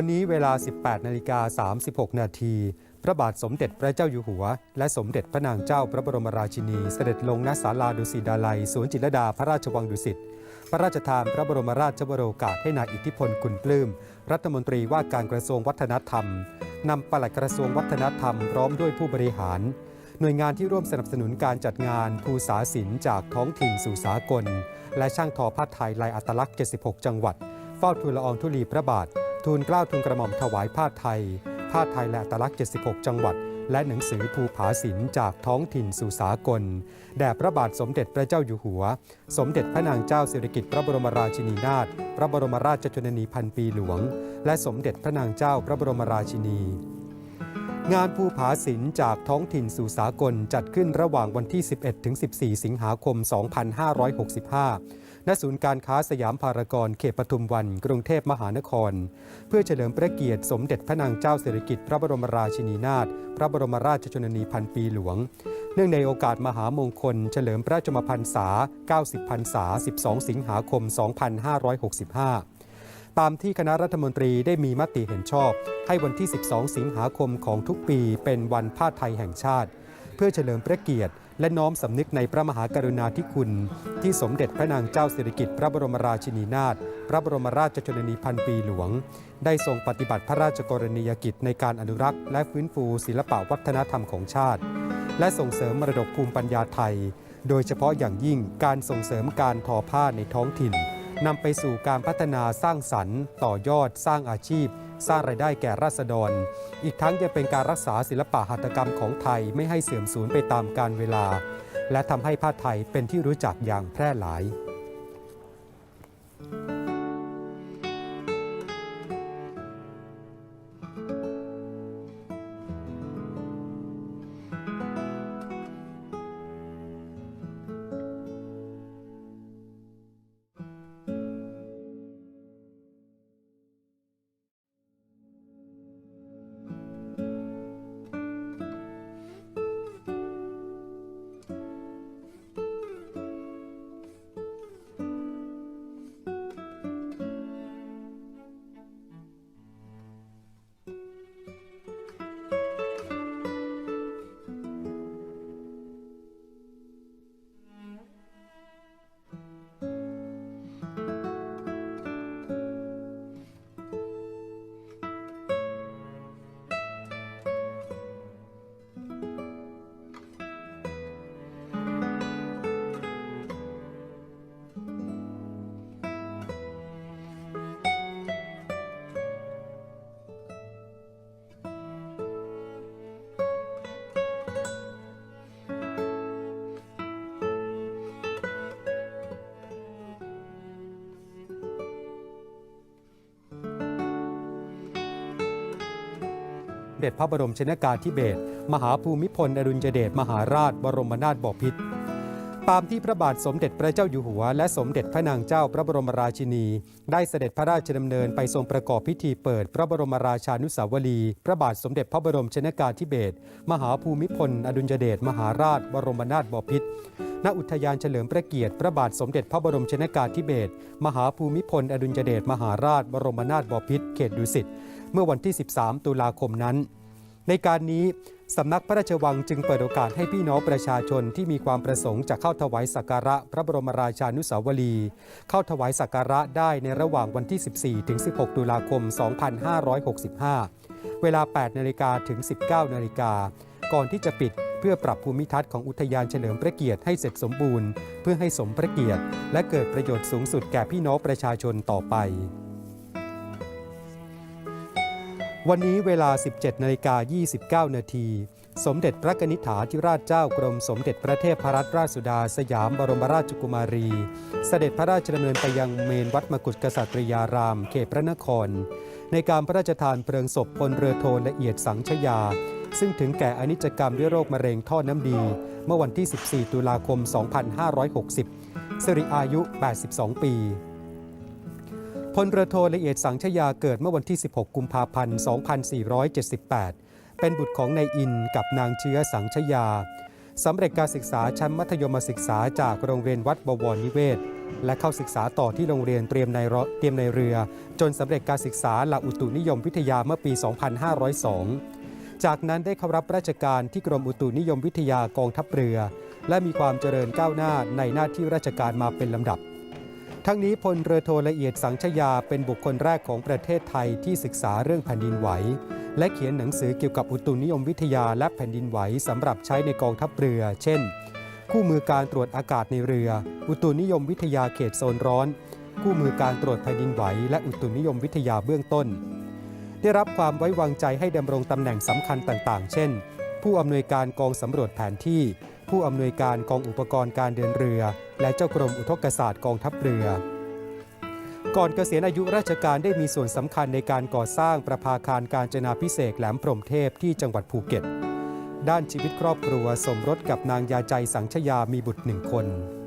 วันนี้เวลา 18นาฬิกา36 นาทีพระบาทสมเด็จพระเจ้าอยู่หัว และสมเด็จพระนางเจ้าพระบรมราชินี เสด็จลงณศาลาดุสิตดาลัยสวนจิตรดาพระราชวังดุสิตพระราชทานพระบรมราชวโรกาสให้นายอิทธิพลกุลปลื้มรัฐมนตรีว่าการกระทรวงวัฒนธรรมนำปลัดกระทรวงวัฒนธรรมพร้อมด้วยผู้บริหาร หน่วยงานที่ร่วมสนับสนุนการจัดงานภูษาศิลป์จากท้องถิ่นสู่สากล และช่างทอผ้าไทยลายอัตลักษณ์ 76 จังหวัดเฝ้าทูลละอองธุลีพระบาท ทูลเกล้าทูลกระหม่อมถวายผ้าไทย ผ้าไทยและตลักษณ์76 จังหวัด และหนังสือภูผาศิลป์จากท้องถิ่นสู่สากล แด่พระบาทสมเด็จพระเจ้าอยู่หัว สมเด็จพระนางเจ้าสิริกิติ์พระบรมราชินีนาถ พระบรมราชชนนีพันปีหลวง และสมเด็จพระนางเจ้าพระบรมราชินี งานภูผาศิลป์จากท้องถิ่นสู่สากลจัดขึ้นระหว่างวันที่ 11ถึง14 สิงหาคม 2565 ณศูนย์การค้าสยามพารากอนเขตปทุมวัน กรุงเทพมหานคร เพื่อเฉลิมพระเกียรติสมเด็จพระนางเจ้าสิริกิติ์พระบรมราชินีนาถพระบรมราชชนนีพันปีหลวง เนื่องในโอกาสมหามงคล เฉลิมพระชมพรรษา 90พรรษา 12 สิงหาคม 2565ตามที่คณะรัฐมนตรีได้มีมติเห็นชอบ ให้วันที่ 12 สิงหาคมของทุกปีเป็นวันผ้าไทยแห่งชาติ เพื่อเฉลิมพระเกียรติ และน้อมสำนึกในพระมหากรุณาธิคุณ ที่สมเด็จพระนางเจ้าสิริกิติ์พระบรมราชินีนาถพระบรมราชชนนีพันปีหลวง ได้ทรงปฏิบัติพระราชกรณียกิจในการอนุรักษ์ และฟื้นฟูศิลปวัฒนธรรมของชาติ และส่งเสริมมรดกภูมิปัญญาไทย โดยเฉพาะอย่างยิ่งการส่งเสริมการทอผ้าในท้องถิ่นนำไปสู่การพัฒนาสร้างสรรค์ ต่อยอดสร้างอาชีพ สร้างรายได้แก่ราษฎร อีกทั้งยังเป็นการรักษาศิลปะหัตถกรรมของไทยไม่ให้เสื่อมสูญไปตามกาลเวลา และทำให้ผ้าไทยเป็นที่รู้จักอย่างแพร่หลาย เด็จพระบรมชนากาธิเบศรมหาภูมิพลอดุลยเดชมหาราชบรมนาถบพิตรตามที่พระบาทสมเด็จพระเจ้าอยู่หัว และสมเด็จพระนางเจ้าพระบรมราชินี ได้เสด็จพระราชดำเนินไปทรงประกอบพิธีเปิดพระบรมราชานุสาวรีย์พระบาทสมเด็จพระบรมชนากาธิเบศรมหาภูมิพล อดุลยเดชมหาราช บรมนาถบพิตรณอุทยานเฉลิมพระเกียรติพระบาทสมเด็จพระบรมชนากาธิเบศรมหาภูมิพล อดุลยเดชมหาราช บรมนาถบพิตรเขตดุสิต เมื่อวันที่ 13 ตุลาคมนั้น ในการนี้สำนักพระราชวังจึงเปิดโอกาสให้พี่น้องประชาชนที่มีความประสงค์จะเข้าถวายสักการะพระบรมราชานุสาวรีย์เข้าถวายสักการะได้ในระหว่างวันที่ 14 ถึง 16 ตุลาคม 2565 เวลา 8 นาฬิกาถึง 19 นาฬิกา ก่อนที่จะปิดเพื่อปรับภูมิทัศน์ของอุทยานเฉลิมพระเกียรติให้เสร็จสมบูรณ์ เพื่อให้สมพระเกียรติ และเกิดประโยชน์สูงสุดแก่พี่น้องประชาชนต่อไป วันนี้เวลา 17นาฬิกา29 นาที สมเด็จพระนิษฐาธิราชเจ้ากรมสมเด็จพระเทพพรัตนราชสุดาสยามบรมราชกุมารี เสด็จพระราชดำเนินไปยังเมนวัดมกุฏกษัตริยาราม เขตพระนคร ในการพระราชทานเพลิงศพพลเรือโทละเอียดสังชยา ซึ่งถึงแก่อนิจกรรมด้วยโรคมะเร็งท่อน้ำดี เมื่อวันที่ 14 ตุลาคม 2560 สิริอายุ 82 ปี พลเรือโทละเอียดสังชยาเกิดเมื่อวันที่ 16 กุมภาพันธ์ 2478 เป็นบุตรของนายอินกับนางเชื้อสังชยาสำเร็จการศึกษาชั้นมัธยมศึกษาจากโรงเรียนวัดบวรนิเวศ และเข้าศึกษาต่อที่โรงเรียนเตรียมในเตรียมในเรือ จนสำเร็จการศึกษาหลักอุตุนิยมวิทยาเมื่อปี 2502 จากนั้นได้เข้ารับราชการที่กรมอุตุนิยมวิทยากองทัพเรือ และมีความเจริญก้าวหน้าในหน้าที่ราชการมาเป็นลำดับ ทั้งนี้พลเรือโทละเอียดสังชยาเป็นบุคคลแรกของประเทศไทยที่ศึกษาเรื่องแผ่นดินไหว และเขียนหนังสือเกี่ยวกับอุตุนิยมวิทยาและแผ่นดินไหวสำหรับใช้ในกองทัพเรือ เช่น คู่มือการตรวจอากาศในเรือ อุตุนิยมวิทยาเขตโซนร้อน คู่มือการตรวจแผ่นดินไหว และอุตุนิยมวิทยาเบื้องต้น ได้รับความไว้วางใจให้ดำรงตำแหน่งสำคัญต่าง ๆ เช่น ผู้อำนวยการกองสำรวจแผนที่ ผู้อำนวยการกองอุปกรณ์การเดินเรือ และเจ้ากรมอุทกศาสตร์กองทัพเรือ ก่อนเกษียณอายุราชการได้มีส่วนสำคัญในการก่อสร้างประภาคารการจนาพิเศษแหลมพรมเทพที่จังหวัดภูเก็ต ด้านชีวิตครอบครัวสมรสกับนางยาใจสังชยามีบุตรหนึ่งคน